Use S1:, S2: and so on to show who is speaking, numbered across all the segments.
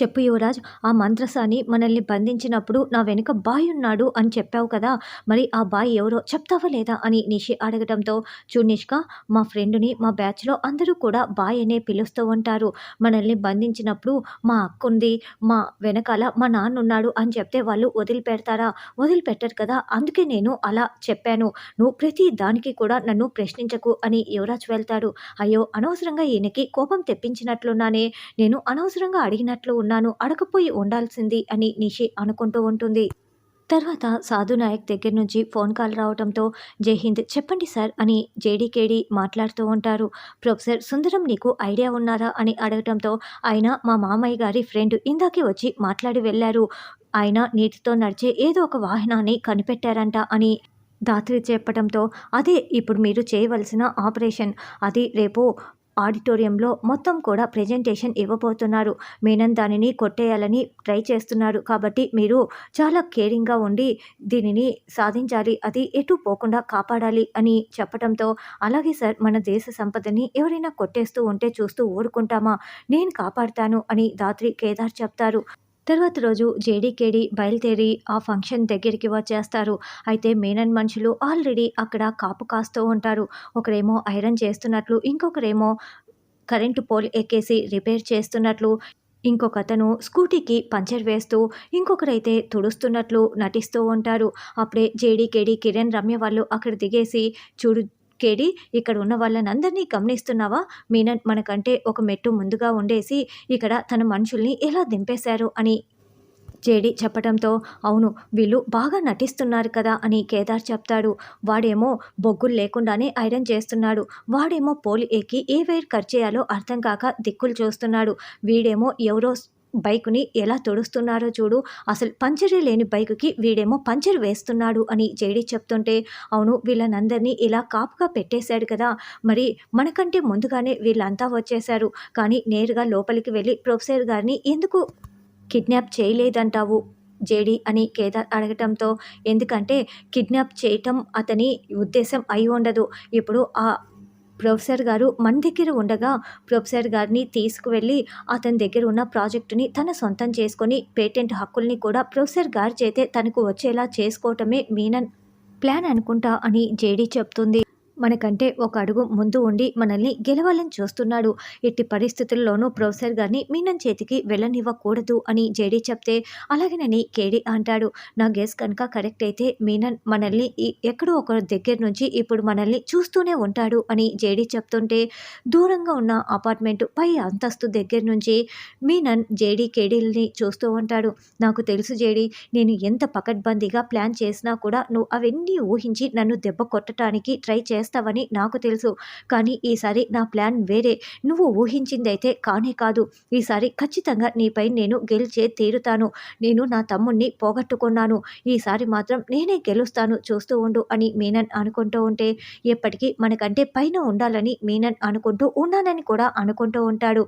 S1: చెప్పు యువరాజ్ ఆ మంత్రసాని మనల్ని బంధించినప్పుడు నా వెనుక బాయ్ ఉన్నాడు అని చెప్పావు కదా మరి ఆ బాయ్ ఎవరో చెప్తావా లేదా అని నిషి అడగడంతో చూనిష్క మా ఫ్రెండ్ని మా బ్యాచ్లో అందరూ కూడా బాయ్ అనే పిలుస్తూ ఉంటారు. మనల్ని బంధించినప్పుడు మా అక్కుంది మా వెనకాల మా నాన్న ఉన్నాడు అని చెప్తే వాళ్ళు వదిలిపెడతారా? వదిలిపెట్టరు కదా అందుకే నేను అలా చెప్పాను. నువ్వు ప్రతి దానికి కూడా నన్ను ప్రశ్నించకు అని యువరాజ్ వెళ్తాడు. అయ్యో అనవసరంగా ఈయనకి కోపం తెప్పించినట్లున్నానే నేను అనవసరంగా అడిగినట్లు ఉన్నాను అడగపోయి ఉండాల్సింది అని నిషి అనుకుంటూ ఉంటుంది. తర్వాత సాధు నాయక్ దగ్గర నుంచి ఫోన్ కాల్ రావడంతో జైహింద్ చెప్పండి సార్ అని జేడీకేడి మాట్లాడుతూ ఉంటారు. ప్రొఫెసర్ సుందరం నీకు ఐడియా ఉన్నారా అని అడగడంతో ఆయన మా మామయ్య గారి ఫ్రెండ్ ఇందాకే వచ్చి మాట్లాడి వెళ్ళారు. ఆయన నీటితో నడిచే ఏదో ఒక వాహనాన్ని కనిపెట్టారంట అని దాత్రి చెప్పడంతో అదే ఇప్పుడు మీరు చేయవలసిన ఆపరేషన్. అది రేపు ఆడిటోరియంలో మొత్తం కూడా ప్రజెంటేషన్ ఇవ్వబోతున్నారు. మీనన్ దానిని కొట్టేయాలని ట్రై చేస్తున్నారు కాబట్టి మీరు చాలా కేరింగ్గా ఉండి దీనిని సాధించాలి. అది ఎటు పోకుండా కాపాడాలి అని చెప్పడంతో అలాగే సార్ మన దేశ సంపదని ఎవరైనా కొట్టేస్తూ ఉంటే చూస్తూ ఊరుకుంటామా? నేను కాపాడుతాను అని దాత్రి కేదార్ చెప్తారు. తర్వాత రోజు జేడీకేడి బయలుదేరి ఆ ఫంక్షన్ దగ్గరికి వచ్చేస్తారు. అయితే మేనన్ మనుషులు ఆల్రెడీ అక్కడ కాపు కాస్తూ ఉంటారు. ఒకరేమో ఐరన్ చేస్తున్నట్లు ఇంకొకరేమో కరెంటు పోల్ ఎక్కేసి రిపేర్ చేస్తున్నట్లు ఇంకొక అతను స్కూటీకి పంచర్ వేస్తూ ఇంకొకరైతే తుడుస్తున్నట్లు నటిస్తూ ఉంటారు. అప్పుడే జేడీకేడి కిరణ్ రమ్య వాళ్ళు అక్కడ దిగేసి చూడు కేడి ఇక్కడ ఉన్న వాళ్ళనందరినీ గమనిస్తున్నావా? మీనన్ మనకంటే ఒక మెట్టు ముందుగా ఉండేసి ఇక్కడ తన మనుషుల్ని ఎలా దింపేశారు అని జేడి చెప్పడంతో అవును వీళ్ళు బాగా నటిస్తున్నారు కదా అని కేదార్ చెప్తాడు. వాడేమో బొగ్గులు లేకుండానే ఐరన్ చేస్తున్నాడు. వాడేమో పోలి ఎక్కి ఏ వైర్ కట్ చేయాలో అర్థం కాక దిక్కులు చూస్తున్నాడు. వీడేమో ఎవరో బైకుని ఎలా తుడుస్తున్నారో చూడు. అసలు పంచరే లేని బైకుకి వీడేమో పంచర్ వేస్తున్నాడు అని జేడీ చెప్తుంటే అవును వీళ్ళనందరినీ ఇలా కాపుగా పెట్టేశాడు కదా. మరి మనకంటే ముందుగానే వీళ్ళంతా వచ్చేశారు. కానీ నేరుగా లోపలికి వెళ్ళి ప్రొఫెసర్ గారిని ఎందుకు కిడ్నాప్ చేయలేదంటావు? జేడి అని కేదార్ అడగటంతో ఎందుకంటే కిడ్నాప్ చేయటం అతని ఉద్దేశం అయి ఉండదు. ఇప్పుడు ఆ ప్రొఫెసర్ గారు మన దగ్గర ఉండగా ప్రొఫెసర్ గారిని తీసుకువెళ్ళి అతని దగ్గర ఉన్న ప్రాజెక్టుని తన సొంతం చేసుకొని పేటెంట్ హక్కుల్ని కూడా ప్రొఫెసర్ గారి చేతే తనకు వచ్చేలా చేసుకోవటమే మీనన్ ప్లాన్ అనుకుంటా అని జేడీ చెప్తుంది. మనకంటే ఒక అడుగు ముందు ఉండి మనల్ని గెలవాలని చూస్తున్నాడు. ఎట్టి పరిస్థితుల్లోనూ ప్రొఫెసర్ గారిని మీనన్ చేతికి వెళ్ళనివ్వకూడదు అని జేడీ చెప్తే అలాగేనని కేడీ అంటాడు. నా గెస్ కనుక కరెక్ట్ అయితే మీనన్ మనల్ని ఎక్కడో ఒక దగ్గర నుంచి ఇప్పుడు మనల్ని చూస్తూనే ఉంటాడు అని జేడీ చెప్తుంటే దూరంగా ఉన్న అపార్ట్మెంట్ పై అంతస్తు దగ్గర నుంచి మీనన్ జేడీ కేడీల్ని చూస్తూ ఉంటాడు. నాకు తెలుసు జేడీ నేను ఎంత పకడ్బందీగా ప్లాన్ చేసినా కూడా నువ్వు అవన్నీ ఊహించి నన్ను దెబ్బ కొట్టడానికి ట్రై చేస్తా చేస్తావని నాకు తెలుసు. కానీ ఈసారి నా ప్లాన్ వేరే. నువ్వు ఊహించిందైతే కానే కాదు. ఈసారి ఖచ్చితంగా నీపై నేను గెలిచే తీరుతాను. నేను నా తమ్ముణ్ణి పోగొట్టుకున్నాను. ఈసారి మాత్రం నేనే గెలుస్తాను చూస్తూ ఉండు అని మీనన్ అనుకుంటూ ఉంటే ఎప్పటికీ మనకంటే పైన ఉండాలని మీనన్ అనుకుంటూ ఉన్నానని కూడా అనుకుంటూ ఉంటాడు.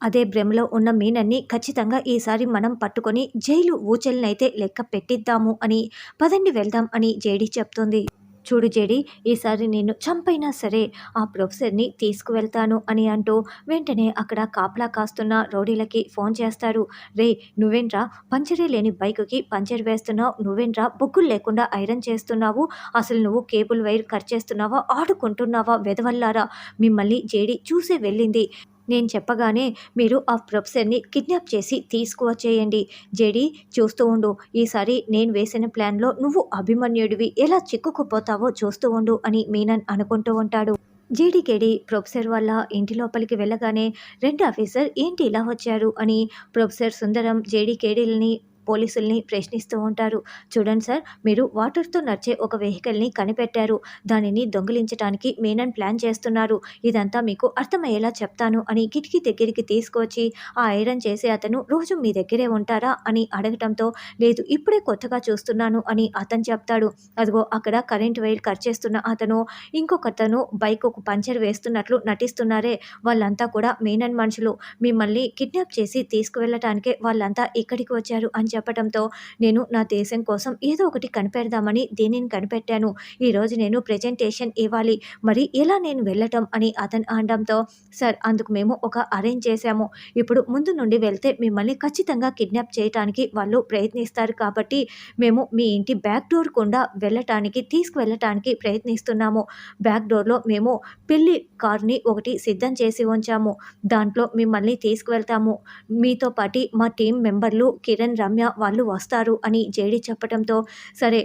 S1: అదే భ్రమలో ఉన్న మీనన్ని ఖచ్చితంగా ఈసారి మనం పట్టుకొని జైలు ఊచల్నైతే లెక్క పెట్టిద్దాము అని పదండి వెళ్దాం అని జేడి చెప్తుంది. చూడు జేడి ఈసారి నేను చంపైనా సరే ఆ ప్రొఫెసర్ని తీసుకువెళ్తాను అని అంటూ వెంటనే అక్కడ కాపలా కాస్తున్న రౌడీలకి ఫోన్ చేస్తారు రే నువ్వేంట్రా? పంచరే లేని బైకుకి పంచర్ వేస్తున్నావు. నువ్వేంట్రా? బొగ్గులు లేకుండా ఐరన్ చేస్తున్నావు. అసలు నువ్వు కేబుల్ వైర్ కట్ చేస్తున్నావా? ఆడుకుంటున్నావా? వెదవల్లారా మిమ్మల్ని జేడి చూసే వెళ్ళింది. నేను చెప్పగానే మీరు ఆ ప్రొఫెసర్ని కిడ్నాప్ చేసి తీసుకువచ్చేయండి. జేడి చూస్తూ ఉండు. ఈసారి నేను వేసిన ప్లాన్లో నువ్వు అభిమన్యుడివి. ఎలా చిక్కుకుపోతావో చూస్తూ ఉండు అని మీనన్ అనుకుంటూ ఉంటాడు. జీడికేడి ప్రొఫెసర్ వాళ్ళ ఇంటి లోపలికి వెళ్ళగానే రెండు ఆఫీసర్ ఏంటి ఇలా వచ్చారు? అని ప్రొఫెసర్ సుందరం జేడీకేడీలని పోలీసుల్ని ప్రశ్నిస్తూ ఉంటారు. చూడండి సార్ మీరు వాటర్తో నడిచే ఒక వెహికల్ని కనిపెట్టారు. దానిని దొంగిలించడానికి మేనన్ ప్లాన్ చేస్తున్నారు. ఇదంతా మీకు అర్థమయ్యేలా చెప్తాను అని కిటికీ దగ్గరికి తీసుకొచ్చి ఆ ఐరన్ చేసే అతను రోజు మీ దగ్గరే ఉంటారా? అని అడగటంతో లేదు ఇప్పుడే కొత్తగా చూస్తున్నాను అని అతను చెప్తాడు. అదిగో అక్కడ కరెంట్ వైర్ కట్ చేస్తున్న అతను ఇంకొకతను బైక్ ఒక పంచర్ వేస్తున్నట్లు నటిస్తున్నారే. వాళ్ళంతా కూడా మేనన్ మనుషులు. మిమ్మల్ని కిడ్నాప్ చేసి తీసుకువెళ్ళటానికే వాళ్ళంతా ఇక్కడికి వచ్చారు అని చెప్పడంతో నేను నా దేశం కోసం ఏదో ఒకటి కనిపెడదామని దీనిని కనిపెట్టాను? ఈరోజు నేను ప్రజెంటేషన్ ఇవ్వాలి. మరి ఎలా నేను వెళ్ళటం? అని అతను అనడంతో సార్ అందుకు మేము ఒక అరేంజ్ చేశాము. ఇప్పుడు ముందు నుండి వెళ్తే మిమ్మల్ని ఖచ్చితంగా కిడ్నాప్ చేయటానికి వాళ్ళు ప్రయత్నిస్తారు కాబట్టి మేము మీ ఇంటి బ్యాక్ డోర్ గుండా వెళ్ళటానికి తీసుకువెళ్ళటానికి ప్రయత్నిస్తున్నాము. బ్యాక్ డోర్లో మేము పెళ్ళి కార్ని ఒకటి సిద్ధం చేసి ఉంచాము. దాంట్లో మిమ్మల్ని తీసుకువెళ్తాము. మీతో పాటు మా టీం మెంబర్లు కిరణ్ రమ్య వాళ్ళు వస్తారు అని జేడి చెప్పడంతో సరే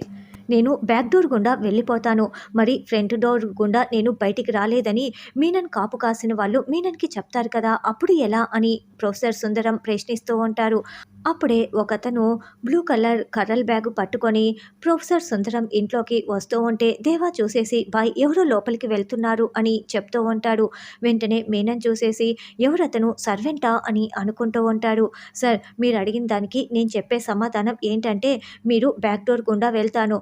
S1: నేను బ్యాక్ డోర్ గుండా వెళ్ళిపోతాను. మరి ఫ్రంట్ డోర్ గుండా నేను బయటికి రాలేదని మీనన్ కాపు కాసిన వాళ్ళు మీనన్కి చెప్తారు కదా అప్పుడు ఎలా అని ప్రొఫెసర్ సుందరం ప్రశ్నిస్తూ ఉంటారు. అప్పుడే ఒకతను బ్లూ కలర్ కర్రల్ బ్యాగ్ పట్టుకొని ప్రొఫెసర్ సుందరం ఇంట్లోకి వస్తూ ఉంటే దేవా చూసేసి బాయ్ ఎవరో లోపలికి వెళ్తున్నారు? అని చెప్తూ ఉంటాడు. వెంటనే మీనన్ చూసేసి ఎవరతను? సర్వెంటా? అని అనుకుంటూ ఉంటాడు. సార్ మీరు అడిగిన దానికి నేను చెప్పే సమాధానం ఏంటంటే మీరు బ్యాక్ డోర్ గుండా వెళ్తాను.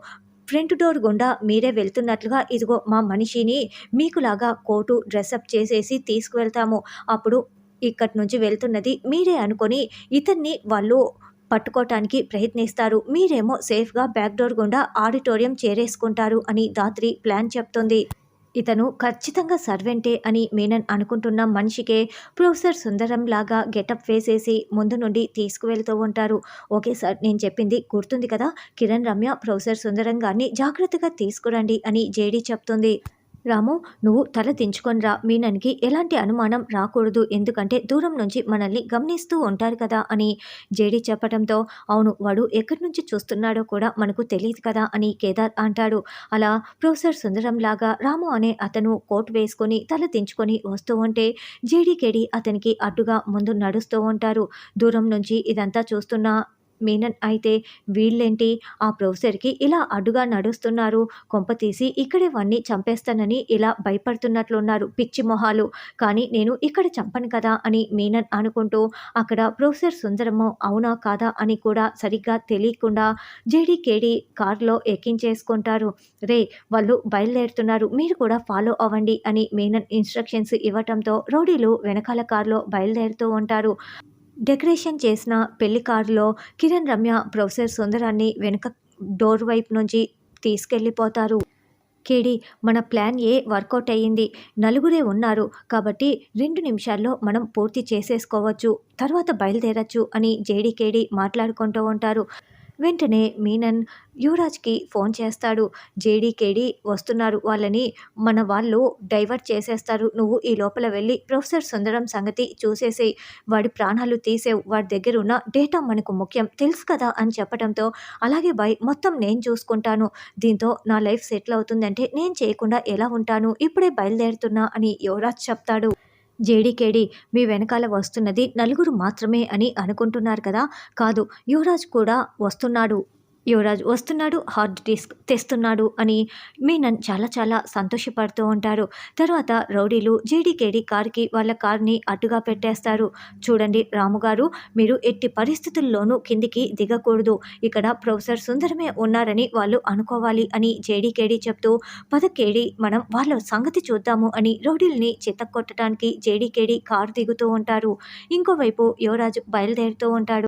S1: ఫ్రంట్ డోర్ గుండా మీరే వెళ్తున్నట్లుగా ఇదిగో మా మనిషిని మీకులాగా కోటు డ్రెస్అప్ చేసేసి తీసుకువెళ్తాము. అప్పుడు ఇక్కడి నుంచి వెళ్తున్నది మీరే అనుకొని ఇతన్ని వాళ్ళు పట్టుకోవటానికి ప్రయత్నిస్తారు. మీరేమో సేఫ్గా బ్యాక్ డోర్ గుండా ఆడిటోరియం చేరేసుకుంటారు అని దాత్రి ప్లాన్ చెప్తుంది. ఇతను ఖచ్చితంగా సర్వెంటే అని మేనన్ అనుకుంటున్న మనిషికే ప్రొఫెసర్ సుందరం లాగా గెటప్ వేసేసి ముందు నుండి తీసుకువెళ్తూ ఉంటారు. ఓకే సార్ నేను చెప్పింది గుర్తుంది కదా? కిరణ్ రమ్య ప్రొఫెసర్ సుందరం గారిని జాగ్రత్తగా తీసుకురండి అని జేడీ చెప్తుంది. రాము నువ్వు తల దించుకొనిరా మీనన్కి ఎలాంటి అనుమానం రాకూడదు. ఎందుకంటే దూరం నుంచి మనల్ని గమనిస్తూ ఉంటారు కదా అని జేడి చెప్పడంతో అవును వాడు ఎక్కడి నుంచి చూస్తున్నాడో కూడా మనకు తెలియదు కదా అని కేదార్ అంటాడు. అలా ప్రొఫెసర్ సుందరం లాగా రాము అనే అతను కోట్ వేసుకొని తల దించుకొని వస్తూ ఉంటే జేడీకేడి అతనికి అడ్డుగా ముందు నడుస్తూ ఉంటారు. దూరం నుంచి ఇదంతా చూస్తున్న మీనన్ అయితే వీళ్ళేంటి? ఆ ప్రొఫెసర్కి ఇలా అడ్డుగా నడుస్తున్నారు. కొంప తీసి ఇక్కడే చంపేస్తానని ఇలా భయపడుతున్నట్లున్నారు పిచ్చి మొహాలు. కానీ నేను ఇక్కడ చంపను కదా అని మీనన్ అనుకుంటూ అక్కడ ప్రొఫెసర్ సుందరము అవునా కాదా అని కూడా సరిగ్గా తెలియకుండా జేడీకేడి కారులో ఎక్కించేసుకుంటారు. రే వాళ్ళు బయలుదేరుతున్నారు. మీరు కూడా ఫాలో అవ్వండి అని మీనన్ ఇన్స్ట్రక్షన్స్ ఇవ్వటంతో రౌడీలు వెనకాల కారులో బయలుదేరుతూ ఉంటారు. డెకరేషన్ చేసిన పెళ్ళి కారులో కిరణ్ రమ్య ప్రొఫెసర్ సుందరాన్ని వెనుక డోర్ వైపు నుంచి తీసుకెళ్ళిపోతారు. కేడి మన ప్లాన్ ఏ వర్కౌట్ అయ్యింది? నలుగురే ఉన్నారు కాబట్టి రెండు నిమిషాల్లో మనం పూర్తి చేసేసుకోవచ్చు. తర్వాత బయలుదేరచ్చు అని జేడీ కేడి మాట్లాడుకుంటూ ఉంటారు. వెంటనే మీనన్ యువరాజ్కి ఫోన్ చేస్తాడు. జేడీకేడి వస్తున్నారు. వాళ్ళని మన వాళ్ళు డైవర్ట్ చేసేస్తారు. నువ్వు ఈ లోపల వెళ్ళి ప్రొఫెసర్ సుందరం సంగతి చూసేసి వాడి ప్రాణాలు తీసేవు. వాడి దగ్గర ఉన్న డేటా మనకు ముఖ్యం. తెలుసు కదా అని చెప్పడంతో అలాగే బాయ్ మొత్తం నేను చూసుకుంటాను. దీంతో నా లైఫ్ సెటిల్ అవుతుందంటే నేను చేయకుండా ఎలా ఉంటాను? ఇప్పుడే బయలుదేరుతున్నా అని యువరాజ్ చెప్తాడు. జేడీకేడి మీ వెనకాల వస్తున్నది నలుగురు మాత్రమే అని అనుకుంటున్నారు కదా? కాదు యువరాజ్ కూడా వస్తున్నాడు. యువరాజ్ వస్తున్నాడు హార్డ్ డిస్క్ తెస్తున్నాడు అని మీనన్ చాలా చాలా సంతోషపడుతూ ఉంటారు. తర్వాత రౌడీలు జేడీకేడి కార్కి వాళ్ళ కార్ని అడ్డుగా పెట్టేస్తారు. చూడండి రాముగారు మీరు ఎట్టి పరిస్థితుల్లోనూ కిందికి దిగకూడదు. ఇక్కడ ప్రొఫెసర్ సుందరమే ఉన్నారని వాళ్ళు అనుకోవాలి అని జేడీకేడి చెప్తూ పదకేడి మనం వాళ్ళ సంగతి చూద్దాము అని రౌడీల్ని చిత్తకొట్టడానికి జేడీకేడి కారు దిగుతూ ఉంటారు. ఇంకోవైపు యువరాజు బయలుదేరుతూ ఉంటాడు.